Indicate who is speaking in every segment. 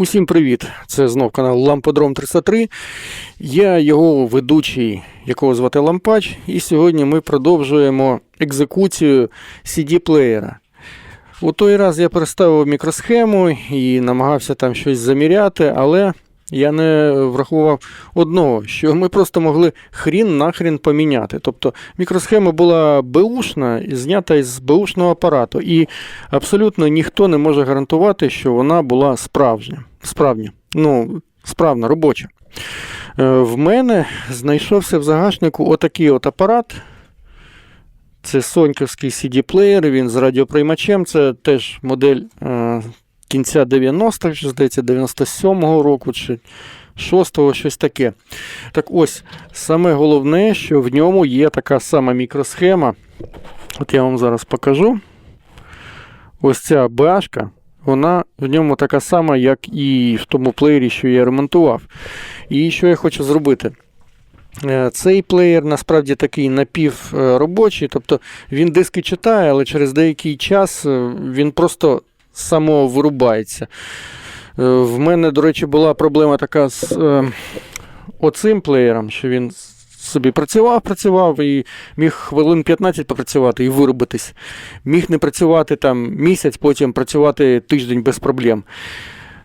Speaker 1: Усім привіт! Це знов канал Ламподром 303. Я його ведучий, якого звати Лампач, і сьогодні ми продовжуємо екзекуцію CD-плеєра. У той раз я переставив мікросхему і намагався там щось заміряти, але я не врахував одного, що ми просто могли хрін нахрін поміняти. Тобто мікросхема була беушна, знята із беушного апарату, і абсолютно ніхто не може гарантувати, що вона була справжня. Справжня. Ну, справна, робоча. Е, В мене знайшовся в загашнику отакий от апарат. Це Соньковський CD-плеєр, він з радіоприймачем. Це теж модель е, кінця 90-х, чи, здається, 97-го року чи 6-го, щось таке. Так ось, саме головне, що в ньому є така сама мікросхема. От я вам зараз покажу. Ось ця башка, вона в ньому така сама, як і в тому плеєрі, що я ремонтував. І що я хочу зробити? Е, Цей плеєр насправді такий напівробочий, тобто він диски читає, але через деякий час е, він просто самовирубається. Е, В мене, до речі, була проблема така з оцим плеєром, що він собі працював, працював і міг хвилин 15 попрацювати і виробитись. Міг не працювати там місяць, потім працювати тиждень без проблем.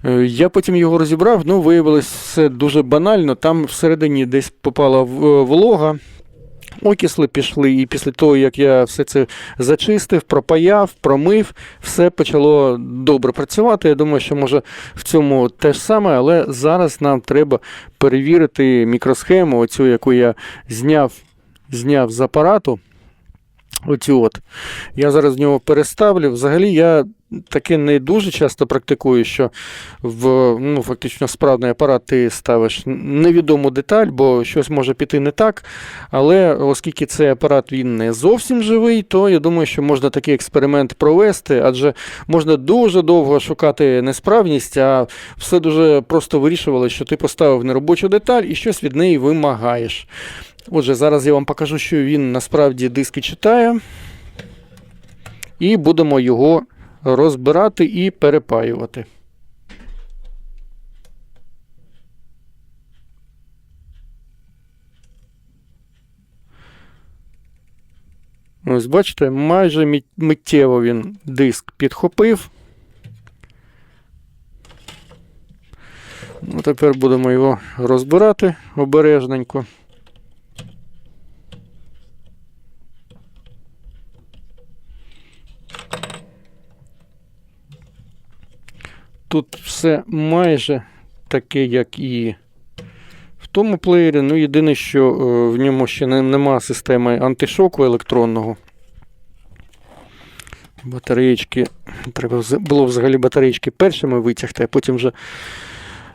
Speaker 1: Е, Я потім його розібрав, ну, виявилось все дуже банально. Там всередині десь попала в- е, окисли пішли, і після того, як я все це зачистив, пропаяв, промив, все почало добре працювати. Я думаю, що може в цьому те ж саме, але зараз нам треба перевірити мікросхему, оцю, яку я зняв, зняв з апарату. Оцю от. Я зараз в нього переставлю. Взагалі я таке не дуже часто практикую, що в ну, фактично справний апарат ти ставиш невідому деталь, бо щось може піти не так. Але оскільки цей апарат він не зовсім живий, то я думаю, що можна такий експеримент провести, адже можна дуже довго шукати несправність, а все дуже просто вирішувало, що ти поставив неробочу деталь і щось від неї вимагаєш. Отже, зараз я вам покажу, що він насправді диски читає. І будемо його розбирати і перепаювати. Ось бачите, майже миттєво він диск підхопив. Ну, тепер будемо його розбирати обережненько. Тут все майже таке, як і в тому плеєрі. Ну, єдине, що е, в ньому ще не, нема системи антишоку електронного. Батареєчки. Треба було взагалі батареєчки першими витягти, а потім вже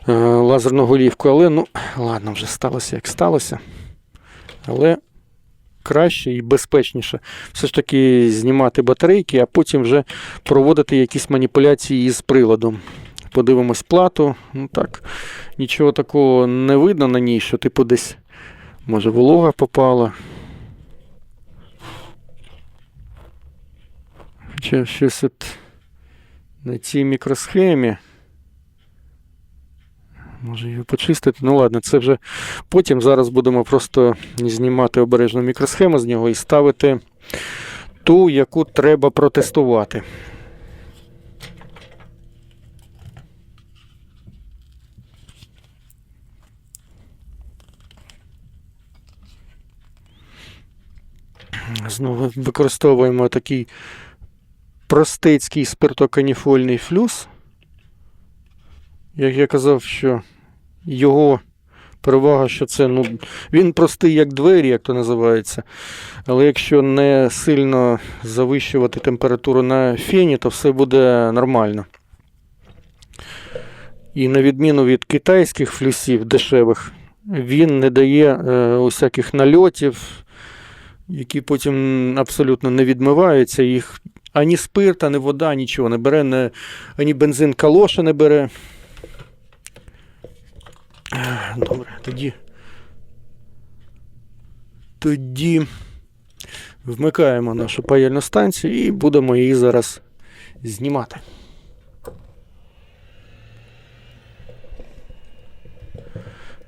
Speaker 1: е, лазерну голівку. Але ну, ладно, вже сталося, як сталося. Але краще і безпечніше все ж таки знімати батарейки, а потім вже проводити якісь маніпуляції із приладом. Подивимось плату. Ну так, нічого такого не видно на ній, що типу десь може волога попала. Хоча щось от на цій мікросхемі. Може її почистити. Ну ладно, це вже потім. Зараз будемо просто знімати обережну мікросхему з нього і ставити ту, яку треба протестувати. Знову використовуємо такий простецький спиртоканіфольний флюс. Як я казав, що його перевага, що це ну, він простий як двері, як то називається. Але якщо не сильно завищувати температуру на фені, то все буде нормально. І на відміну від китайських флюсів дешевих, він не дає е, усяких нальотів, які потім абсолютно не відмиваються. Їх ані спирт, ані вода, нічого не бере, не, ані бензин калоша не бере. Добре, тоді. Тоді вмикаємо нашу паяльну станцію і будемо її зараз знімати.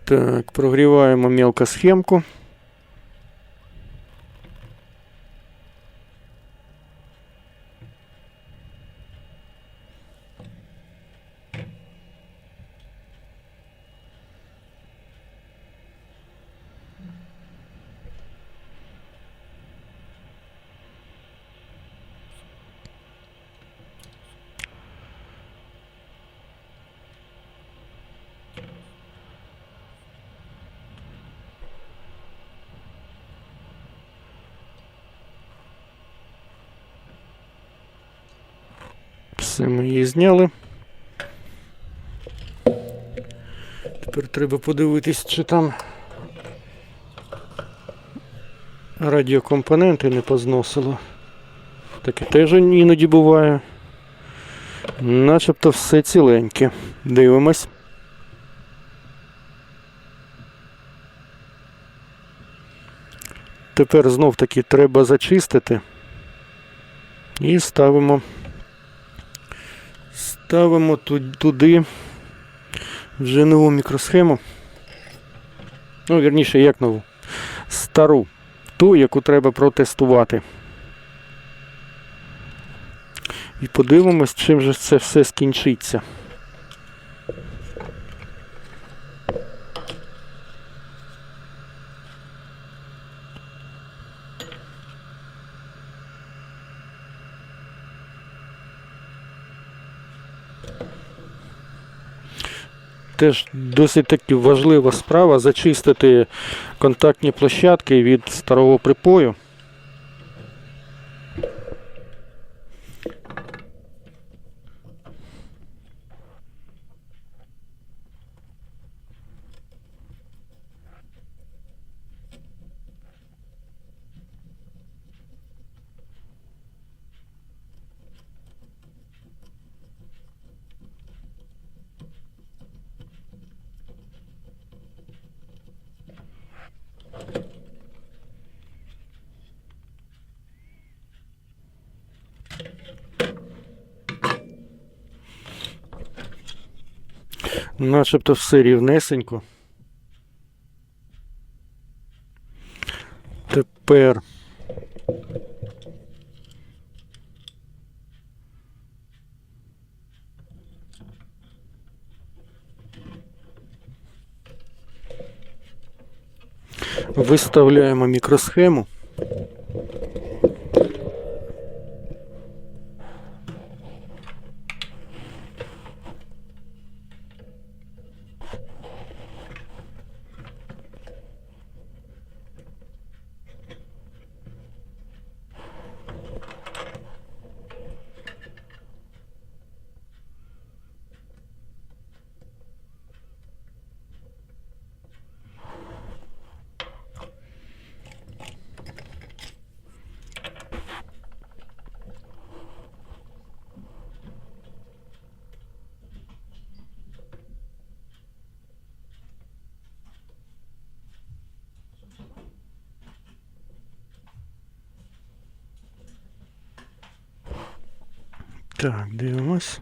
Speaker 1: Так, прогріваємо мелко схемку. Все ми її зняли. Тепер треба подивитись, чи там радіокомпоненти не позносило. Таке теж іноді буває. Начебто все ціленьке. Дивимось. Тепер знов таки треба зачистити. І ставимо Ставимо туди вже нову мікросхему. Ну, вірніше, як нову. Стару. Ту, яку треба протестувати. І подивимось, чим же це все скінчиться. Теж досить таки важлива справа зачистити контактні площадки від старого припою. Начебто все рівнесенько. Тепер. Виставляємо мікросхему. Так, дивимось.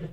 Speaker 1: Е,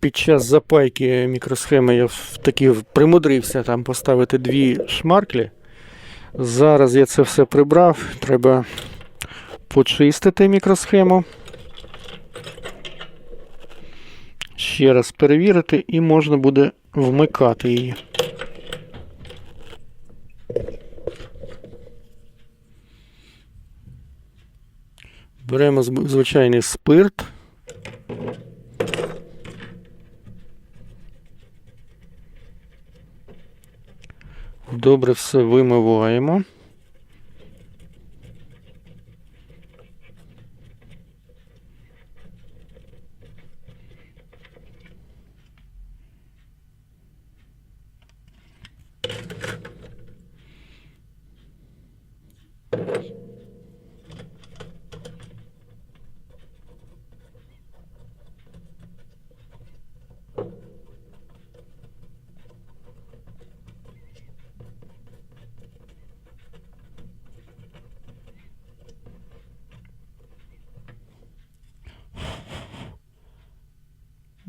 Speaker 1: Під час запайки мікросхеми я таки примудрився там поставити дві шмарклі. Зараз я це все прибрав. Треба почистити мікросхему. Ще раз перевірити, і можна буде вмикати її. Беремо звичайний спирт. Добре все вимиваємо.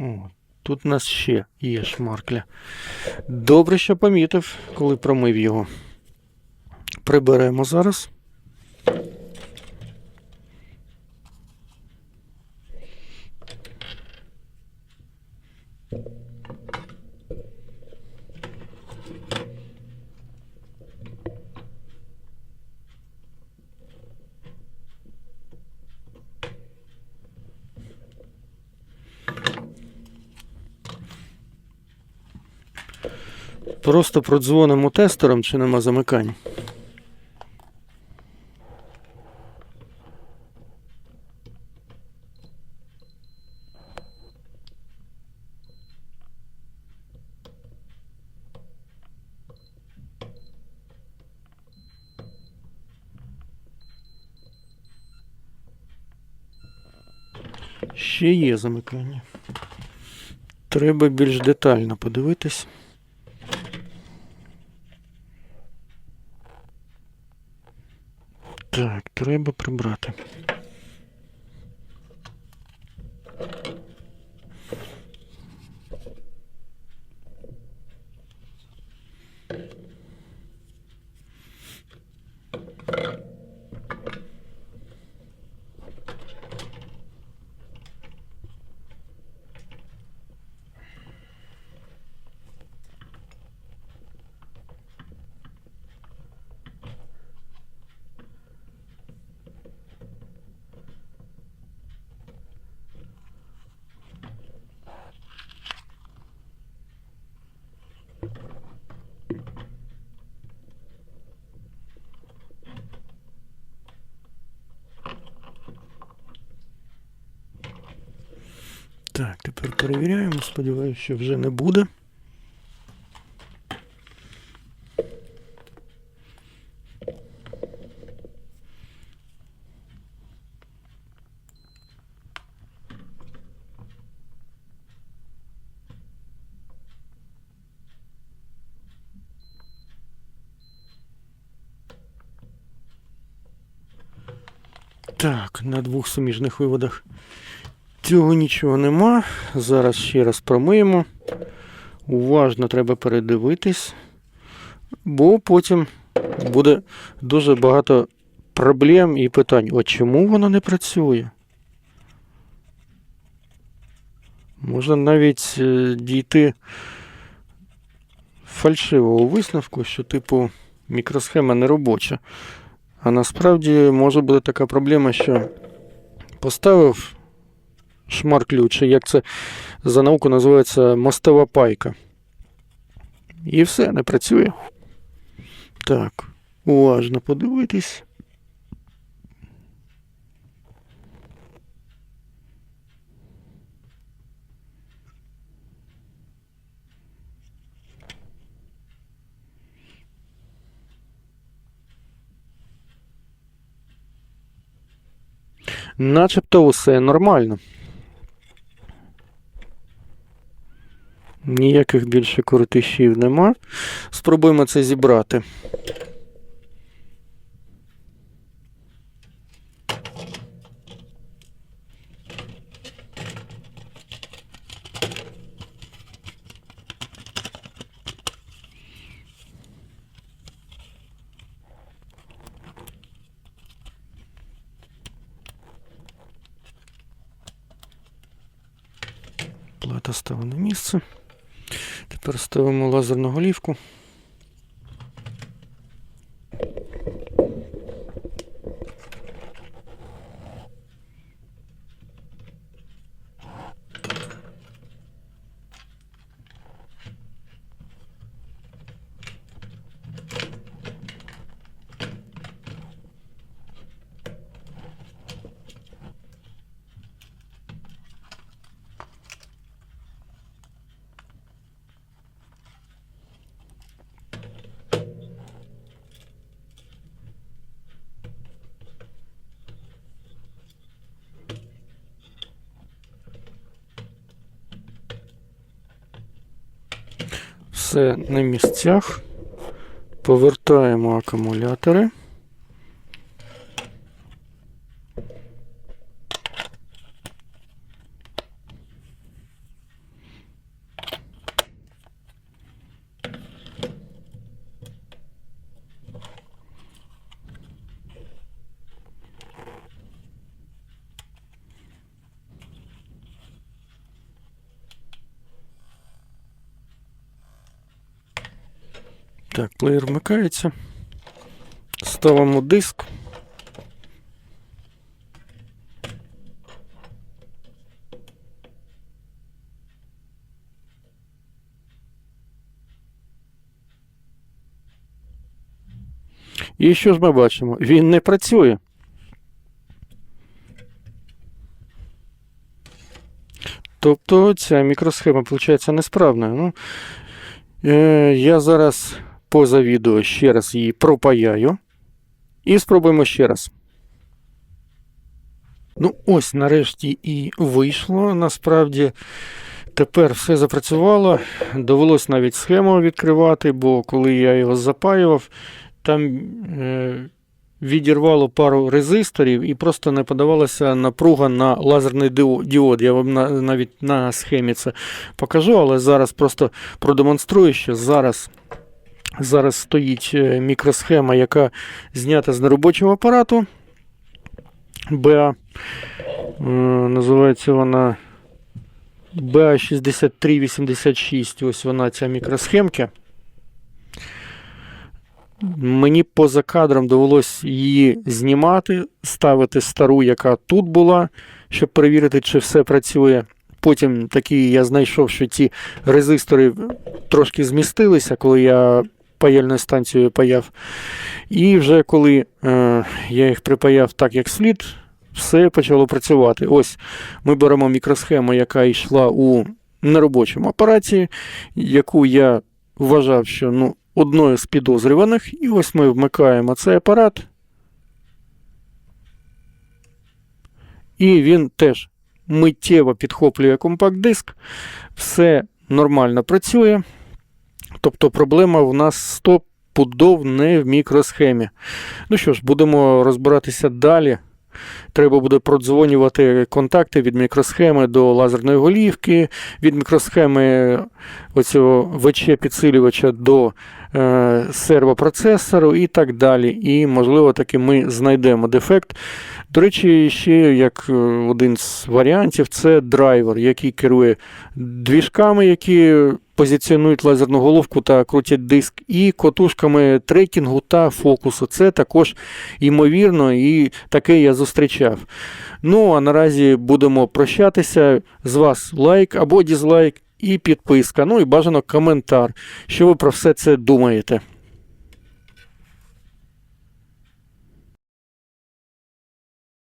Speaker 1: О, тут у нас ще є шмаркля. Добре, що помітив, коли промив його. Приберемо зараз. Просто продзвонимо тестером, чи нема замикань. Ще є замикання. Треба більш детально подивитись. Так, треба прибрати. Так, тепер перевіряємо, сподіваюся, що вже не буде. Так, на двох суміжних виводах. Цього нічого нема. Зараз ще раз промиємо. Уважно треба передивитись, бо потім буде дуже багато проблем і питань. От чому воно не працює? Можна навіть е, дійти фальшивого висновку, що, типу, мікросхема не робоча. А насправді може бути така проблема, що поставив шмар ключа, як це за науку називається мостова пайка. І все, не працює. Так, уважно подивитись. Начебто усе нормально. Ніяких більше коротишів нема. Спробуємо це зібрати. Плата стала на місце. Тепер ставимо лазерну голівку. Все на місцях. Повертаємо акумулятори. Плеєр вмикається. Ставимо диск. І що ж ми бачимо? Він не працює. Тобто ця мікросхема, виходить, несправна. Ну, Е, Я зараз поза відео ще раз її пропаяю. І спробуємо ще раз. Ну, ось нарешті і вийшло. Насправді тепер все запрацювало. Довелось навіть схему відкривати, бо коли я його запаював, там е, відірвало пару резисторів і просто не подавалася напруга на лазерний діод. Я вам на, навіть на схемі це покажу, але зараз просто продемонструю, що зараз, зараз стоїть е, мікросхема, яка знята з неробочого апарату. BA. Е, Називається вона BA6386. Ось вона ця мікросхемка. Мені поза кадром довелось її знімати, ставити стару, яка тут була, щоб перевірити, чи все працює. Потім такі я знайшов, що ці резистори трошки змістилися, коли я паяльною станцією паяв. І вже коли е, я їх припаяв так, як слід, все почало працювати. Ось ми беремо мікросхему, яка йшла у неробочому апараті, яку я вважав, що ну, одною з підозрюваних, і ось ми вмикаємо цей апарат. І він теж миттєво підхоплює компакт-диск, все нормально працює. Тобто проблема в нас стопудов не в мікросхемі. Ну що ж, будемо розбиратися далі. треба буде продзвонювати контакти від мікросхеми до лазерної голівки, від мікросхеми оцього ВЧ-підсилювача до е, сервопроцесору і так далі. І, можливо, таки ми знайдемо дефект. До речі, ще як е, один з варіантів це драйвер, який керує двіжками, які позиціонують лазерну головку та крутять диск, і котушками трекінгу та фокусу. Це також ймовірно, і таке я зустрічав. Ну а наразі будемо прощатися. З вас лайк або дізлайк і підписка. Ну і бажано коментар, що ви про все це думаєте.